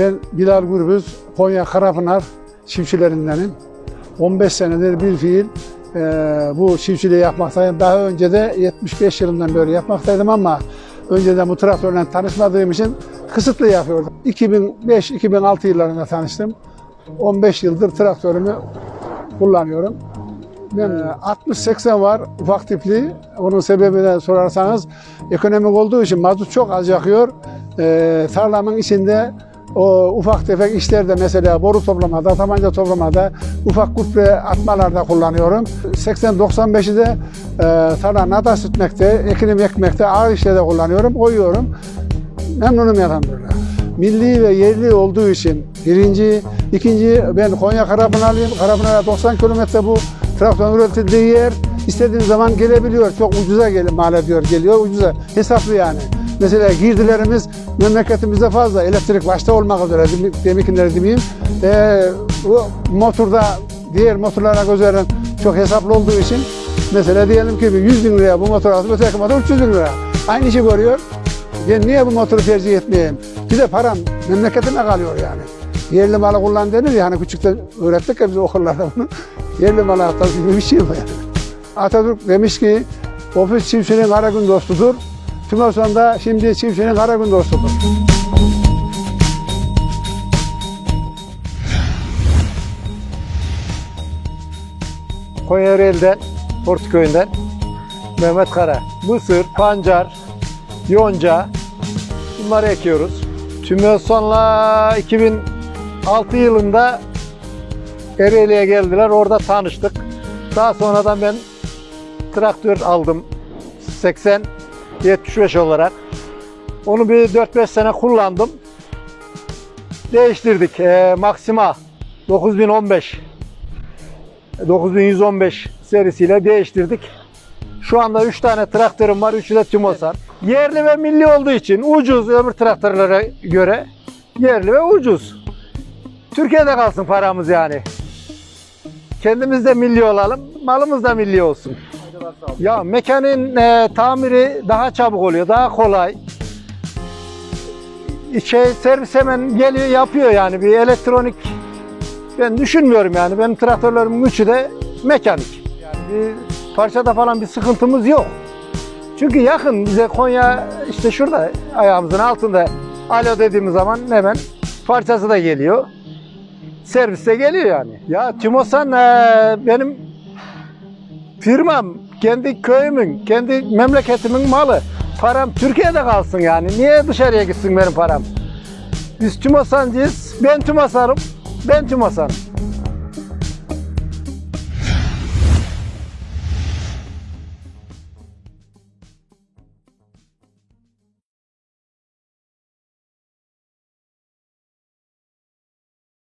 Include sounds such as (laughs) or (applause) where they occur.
Ben Bilal Gürbüz, Konya Karapınar çiftçilerindenim. 15 senedir bir fiil e, bu çiftçiliği yapmaktayım. Daha önce de 75 yılından beri yapmaktaydım ama önceden bu traktörle tanışmadığım için kısıtlı yapıyordum. 2005-2006 yıllarında tanıştım. 15 yıldır traktörümü kullanıyorum. Ben e, 60-80 var ufak tipli. Onun sebebini sorarsanız ekonomik olduğu için mazot çok az yakıyor. E, tarlamın içinde o ufak tefek işlerde mesela boru toplamada, tabanca toplamada, ufak kuple atmalarda kullanıyorum. 80-95'i de e, tarla nada sütmekte, ekinim ekmekte, ağır işlerde kullanıyorum, koyuyorum. Memnunum elhamdülillah. Milli ve yerli olduğu için birinci, ikinci ben Konya Karapınarlıyım. Karapınar'a 90 kilometre bu traktörün üretildiği yer. İstediğim zaman gelebiliyor. Çok ucuza gel mal ediyor, geliyor ucuza. Hesaplı yani. Mesela girdilerimiz memleketimizde fazla. Elektrik başta olmak üzere deminkileri demeyeyim. Ee, bu motorda diğer motorlara göre çok hesaplı olduğu için mesela diyelim ki 100 bin liraya bu motor aldım, öteki motor 300 bin lira. Aynı işi görüyor. Ben niye bu motoru tercih etmeyeyim? Bir de param memleketime kalıyor yani. Yerli malı kullan denir ya hani küçükten öğrettik ya biz okullarda bunu. (laughs) Yerli malı hatası gibi bir şey bu yani. Atatürk demiş ki ofis çiftçinin kara gün dostudur. Tümerson da şimdi çiftçinin kara gün dostudur. Konya Ereğli'den, Portköy'ünden Mehmet Kara. Mısır, pancar, yonca bunları ekiyoruz. Tümöson'la 2006 yılında Ereğli'ye geldiler. Orada tanıştık. Daha sonradan ben traktör aldım. 80 75 olarak. Onu bir 4-5 sene kullandım. Değiştirdik. Ee, Maxima 9015 9115 serisiyle değiştirdik. Şu anda 3 tane traktörüm var. Üçü de Timosan. Yerli ve milli olduğu için ucuz öbür traktörlere göre. Yerli ve ucuz. Türkiye'de kalsın paramız yani. Kendimiz de milli olalım, malımız da milli olsun. Ya mekanın e, tamiri daha çabuk oluyor, daha kolay. Şey servis hemen geliyor yapıyor yani bir elektronik ben düşünmüyorum yani. Benim traktörlerimin üçü de mekanik. Yani bir parçada falan bir sıkıntımız yok. Çünkü yakın bize Konya işte şurada ayağımızın altında alo dediğimiz zaman hemen parçası da geliyor. Serviste geliyor yani. Ya Timosan eee, benim firmam, kendi köyümün, kendi memleketimin malı. Param Türkiye'de kalsın yani. Niye dışarıya gitsin benim param? Biz Tümasancıyız. Ben Tümasarım. Ben Tümasarım.